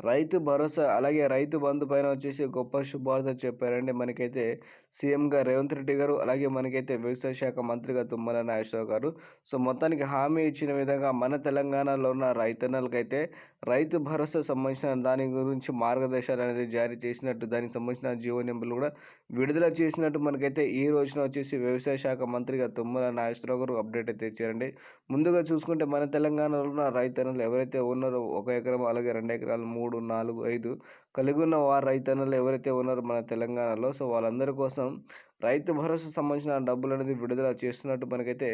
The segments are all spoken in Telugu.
రైతు భరోసా అలాగే రైతు బంధు పైన వచ్చేసి గొప్ప శుభార్త చెప్పారండి. మనకైతే సీఎంగా రేవంత్ రెడ్డి గారు అలాగే మనకైతే వ్యవసాయ శాఖ మంత్రిగా తుమ్మల నాగేశ్వరరావు గారు. సో మొత్తానికి హామీ ఇచ్చిన విధంగా మన తెలంగాణలో ఉన్న రైతన్నలకైతే రైతు భరోసా సంబంధించిన దాని గురించి మార్గదర్శకాలు అనేది జారీ చేసినట్టు దానికి సంబంధించిన జీవో నెంబర్లు కూడా విడుదల చేసినట్టు మనకైతే ఈ రోజున వచ్చేసి వ్యవసాయ శాఖ మంత్రిగా తుమ్మల నాగేశ్వరరావు గారు అప్డేట్ అయితే ఇచ్చారండి. ముందుగా చూసుకుంటే మన తెలంగాణలో ఉన్న రైతన్నలు ఎవరైతే ఉన్నారో ఒక ఎకరం అలాగే రెండు ఎకరాలు మూడు మూడు నాలుగు ఐదు కలిగి ఉన్న వారు రైతన్నలు ఎవరైతే ఉన్నారో మన తెలంగాణలో సో వాళ్ళందరి కోసం రైతు భరోసా సంబంధించిన డబ్బులు అనేది విడుదల చేస్తున్నట్టు మనకైతే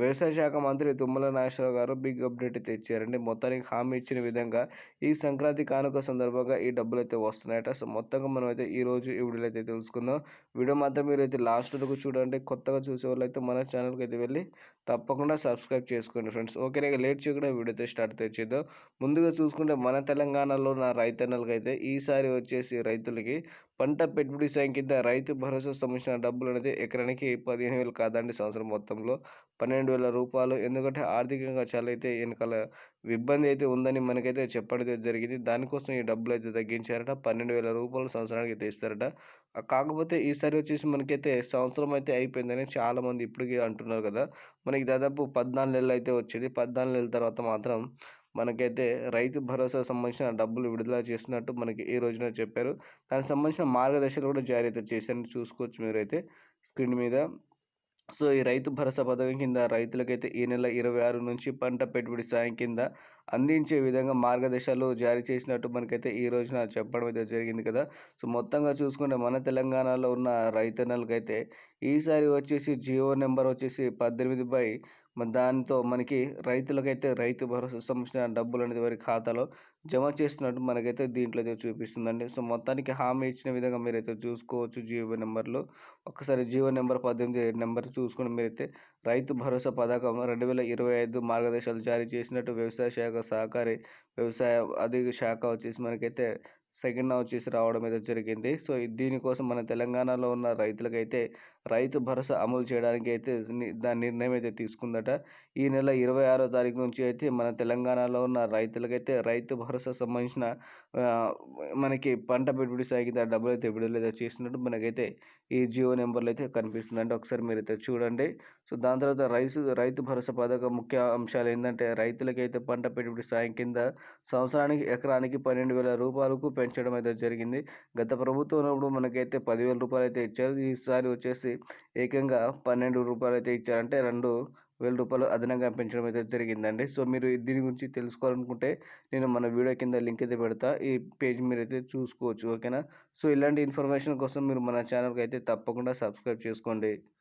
వ్యవసాయ శాఖ మంత్రి తుమ్మల నాగేశ్వరరావు గారు బిగ్ అప్డేట్ అయితే ఇచ్చారండి. మొత్తానికి హామీ ఇచ్చిన విధంగా ఈ సంక్రాంతి కానుక సందర్భంగా ఈ డబ్బులు అయితే వస్తున్నాయట. సో మొత్తంగా మనం అయితే ఈ రోజు ఈ వీడియోలో అయితే తెలుసుకుందాం. వీడియో మాత్రం మీరు అయితే లాస్ట్ వరకు చూడండి. కొత్తగా చూసే వాళ్ళు అయితే మన ఛానల్కి అయితే వెళ్ళి తప్పకుండా సబ్స్క్రైబ్ చేసుకోండి ఫ్రెండ్స్. ఓకే లేట్ చేయకుండా వీడియో అయితే స్టార్ట్ తెచ్చేద్దాం ముందుగా చూసుకుంటే మన తెలంగాణలో నా రైతన్నలకైతే ఈసారి వచ్చేసి రైతులకి పంట పెట్టుబడి సాయం కింద రైతు భరోసా సంబంధించిన డబ్బులు అనేది ఎకరానికి పదిహేను వేలు కాదండి సంవత్సరం మొత్తంలో. పన్నెండు వేల రూపాయలు. ఎందుకంటే ఆర్థికంగా చాలా అయితే వెనకాల ఇబ్బంది అయితే ఉందని మనకైతే చెప్పడం జరిగింది. దానికోసం ఈ డబ్బులు అయితే తగ్గించారట. పన్నెండు వేల రూపాయలు సంవత్సరానికి అయితే కాకపోతే ఈసారి వచ్చేసి మనకైతే సంవత్సరం అయితే అయిపోయిందని చాలామంది ఇప్పటికీ అంటున్నారు కదా. మనకి దాదాపు పద్నాలుగు నెలలు అయితే వచ్చేది. పద్నాలుగు నెలల తర్వాత మాత్రం మనకైతే రైతు భరోసా సంబంధించిన డబ్బులు విడుదల చేసినట్టు మనకి ఈ రోజున చెప్పారు. దానికి సంబంధించిన మార్గదర్శకాలు కూడా జారీ అయితే చేశారని చూసుకోవచ్చు మీరైతే స్క్రీన్ మీద. సో ఈ రైతు భరోసా పథకం కింద రైతులకైతే ఈ నెల ఇరవై ఆరు నుంచి పంట పెట్టుబడి సాయం కింద అందించే విధంగా మార్గదర్శకాలు జారీ చేసినట్టు మనకైతే ఈ రోజున చెప్పడం అయితే జరిగింది కదా. సో మొత్తంగా చూసుకుంటే మన తెలంగాణలో ఉన్న రైతన్నలకైతే ఈసారి వచ్చేసి జియో నెంబర్ వచ్చేసి పద్దెనిమిది బై మరి దాంతో మనకి రైతులకైతే రైతు భరోసా సంబంధించిన డబ్బులు అనేది వారి ఖాతాలో జమ చేస్తున్నట్టు మనకైతే దీంట్లో అయితే చూపిస్తుందండి. సో మొత్తానికి హామీ ఇచ్చిన విధంగా మీరైతే చూసుకోవచ్చు జియో నెంబర్లో. ఒకసారి జియో నెంబర్ పద్దెనిమిది నెంబర్ చూసుకుని మీరైతే రైతు భరోసా పథకం రెండు వేల ఇరవై ఐదు మార్గదర్శకాలు జారీ చేసినట్టు వ్యవసాయ శాఖ సహకారి వ్యవసాయ అధిక శాఖ వచ్చేసి మనకైతే సెకండ్ వచ్చేసి రావడం అయితే జరిగింది. సో దీనికోసం మన తెలంగాణలో ఉన్న రైతులకైతే రైతు భరోసా అమలు చేయడానికి అయితే దాని నిర్ణయం అయితే తీసుకుందట. ఈ నెల ఇరవై ఆరో తారీఖు నుంచి అయితే మన తెలంగాణలో ఉన్న రైతులకైతే రైతు భరోసా సంబంధించిన మనకి పంట పెట్టుబడి సాగితే డబ్బులు అయితే విడుదల చేసినట్టు మనకైతే ఈ జియో నెంబర్లు అయితే కనిపిస్తుంది అంటే ఒకసారి మీరు అయితే చూడండి. సో దాని తర్వాత రైతు రైతు భరోసా పథకం ముఖ్య అంశాలు ఏంటంటే రైతులకైతే పంట పెట్టుబడి సాయం కింద సంవత్సరానికి ఎకరానికి పన్నెండు వేల రూపాయలకు పెంచడం అయితే జరిగింది. గత ప్రభుత్వం ఉన్నప్పుడు మనకైతే పదివేల రూపాయలు అయితే ఇచ్చారు. ఈసారి వచ్చేసి ఏకంగా పన్నెండు రూపాయలు అయితే ఇచ్చారంటే రెండు వేల రూపాయలు అదనంగా పెంచడం అయితే జరిగిందండి. సో మీరు దీని గురించి తెలుసుకోవాలనుకుంటే నేను మన వీడియో కింద లింక్ అయితే పెడతా. ఈ పేజ్ మీరు అయితే చూసుకోవచ్చు. ఓకేనా? సో ఇలాంటి ఇన్ఫర్మేషన్ కోసం మీరు మన ఛానల్కి అయితే తప్పకుండా సబ్స్క్రైబ్ చేసుకోండి.